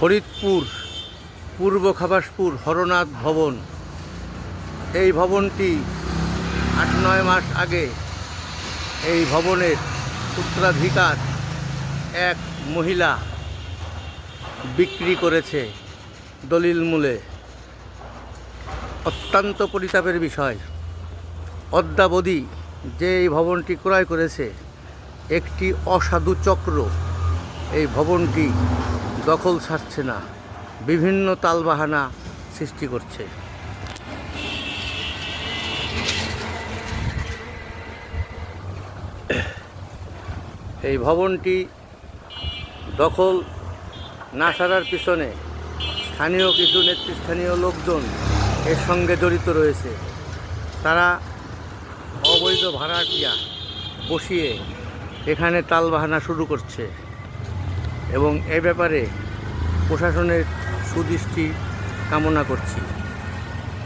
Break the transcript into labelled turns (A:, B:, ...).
A: ফরিদপুর, পূর্ব খাবাসপুর হরনাথ ভবন। এই ভবনটি আট নয় মাস আগে এই ভবনের উত্তরাধিকার এক মহিলা বিক্রি করেছে দলিল মূলে। অত্যন্ত পরিতাপের বিষয়। অদ্যাবধি যে এই ভবনটি ক্রয় করেছে, একটি অসাধু চক্র এই ভবনটি দখল ছাড়ছে না, বিভিন্ন তালবাহানা সৃষ্টি করছে। এই ভবনটি দখল না ছাড়ার পিছনে স্থানীয় কিছু নেতৃস্থানীয় লোকজন এর সঙ্গে জড়িত রয়েছে। তারা অবৈধ ভাড়াটিয়া বসিয়ে এখানে তালবাহানা শুরু করছে। এবং এ ব্যাপারে প্রশাসনের সুদৃষ্টি কামনা করছি।